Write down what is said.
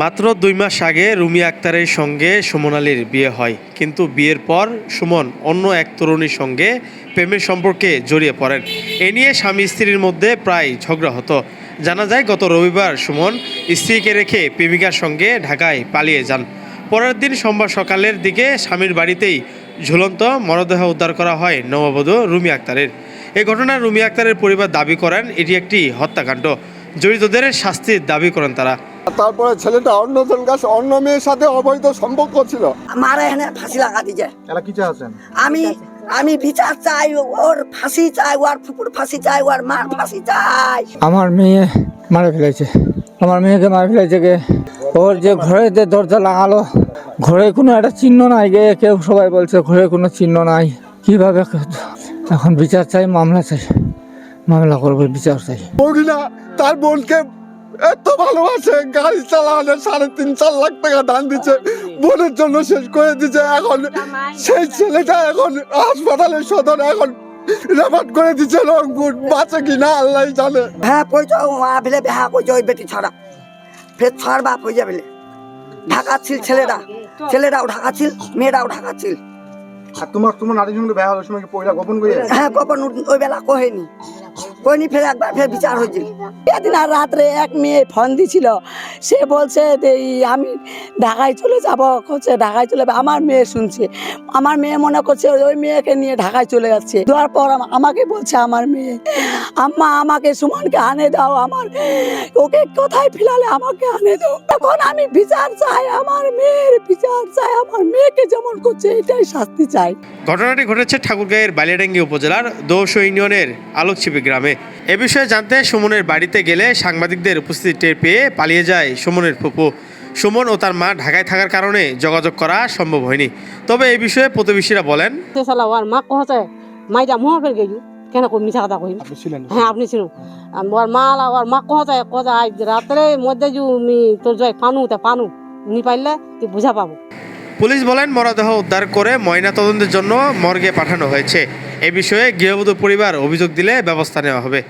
মাত্র দুই মাস আগে রুমি আক্তারের সঙ্গে সুমন আলীর বিয়ে হয়। কিন্তু বিয়ের পর সুমন অন্য এক তরুণীর সঙ্গে প্রেমের সম্পর্কে জড়িয়ে পড়েন। এ নিয়ে স্বামী স্ত্রীর মধ্যে প্রায় ঝগড়া হতো। জানা যায়, গত রবিবার সুমন স্ত্রীকে রেখে প্রেমিকার সঙ্গে ঢাকায় পালিয়ে যান। পরের দিন সোমবার সকালের দিকে স্বামীর বাড়িতেই ঝুলন্ত মরদেহ উদ্ধার করা হয় নববধূ রুমি আক্তারের। এ ঘটনায় রুমি আক্তারের পরিবার দাবি করেন, এটি একটি হত্যাকাণ্ড। জড়িতদের শাস্তির দাবি করেন তারা। তারপরে ছেলেটা অন্যজন কাছে অন্য মেয়ের সাথে অবৈধ সম্পর্ক ছিল। মারা এখানে ফাঁসি লাগা দিছে। কি চাচ্ছেন আমি আমি বিচার চাই ওর ফাঁসি চাই ওর ফুপুর ফাঁসি চাই ওর মার ফাঁসি চাই। আমার মেয়ে মারা ফেলেছে। আমার মেয়েকে মারা ফেলেছে কে? ওর যে ঘরে যে দরজা লাগালো ঘরে কোনো একটা চিহ্ন নাই গে। কেউ সবাই বলছে ঘরে কোনো চিহ্ন নাই। কীভাবে এখন বিচার চাই মামলা চাই। মামলা করব বিচার চাই। তার বোনকে এত ভালোবাসে গাড়ি চালানো সাড়ে তিন চার লাখ টাকা দান দিচ্ছে বোনের জন্য শেষ করে দিচ্ছে এখন সেই ছেলেটা এখন হাসপাতালে সদর এখন রেফার করে দিচ্ছে রংপুর। বাঁচে কিনা আল্লাহ জানে। হ্যাঁ কইছো মা ফেলে বিহা কইছো ওই বেটি ছড়া। ফের ছড় বাপ হয়ে যাবে ঢাকা ছিল ছেলেরা ছেলেরাও ঢাকা ছিল মেয়েরাও ঢাকা ছিল আর তোমার তোমার নারীর সঙ্গে বেহা হওয়ার সময় কি পয়লা গোপন করে হ্যাঁ উঠ- ওই বেলা কহেনি। কইনি ফের একবার ফের বিচার হয়েছিল এদিন আর রাত্রে এক মেয়ে ফোন দিছিল। সে বলছে আমি ঢাকায় চলে যাব। করছে ঢাকায় চলে যাবে। আমার মেয়ে শুনছে। আমার মেয়ে মনে করছে ওই- মেয়েকে নিয়ে ঢাকায় চলে যাচ্ছে। দেওয়ার পর আম- আমাকে বলছে আমার মেয়ে, আম্মা, আমাকে সুমনকে আনে দাও। আমার, ওকে কোথায় ফিলালে আমাকে আনে দাও? তখন আমি বিচার চাই, আমার মেয়ের বিচার চাই, আমার মেয়েকে যেমন করছে, এটাই শাস্তি চাই। ঘটনাটি ঘটেছে ঠাকুরগাঁয়ের বালিয়াডাঙ্গি উপজেলার দোষ ইউনিয়নের আলোকছিপি গ্রামে। এ বিষয়ে জানতে সুমনের বাড়িতে গেলে সাংবাদিকদের উপস্থিতি টের পেয়ে পালিয়ে যায় সুমনের ফুপু। সুমন ও তার মা ঢাকায় থাকার কারণে যোগাযোগ করা সম্ভব হয়নি। তবে এই বিষয়ে প্রতিবেশীরা বলেন মা মাইটা মোহ ফেল গেছু কেন কই মিছা কথা ছিলেন? হ্যাঁ আপনি ছিল ওর মা ওর মা কহছে আজ রাত্রে মধ্যে মি তোর জয় পানু তে পানু। নি পাইলে তুই বুঝা পাবো। পুলিশ বলেন, মরদেহ উদ্ধার করে ময়নাতদন্তের জন্য মর্গে পাঠানো হয়েছে। এ বিষয়ে গৃহবধূ পরিবার অভিযোগ দিলে ব্যবস্থা নেওয়া হবে।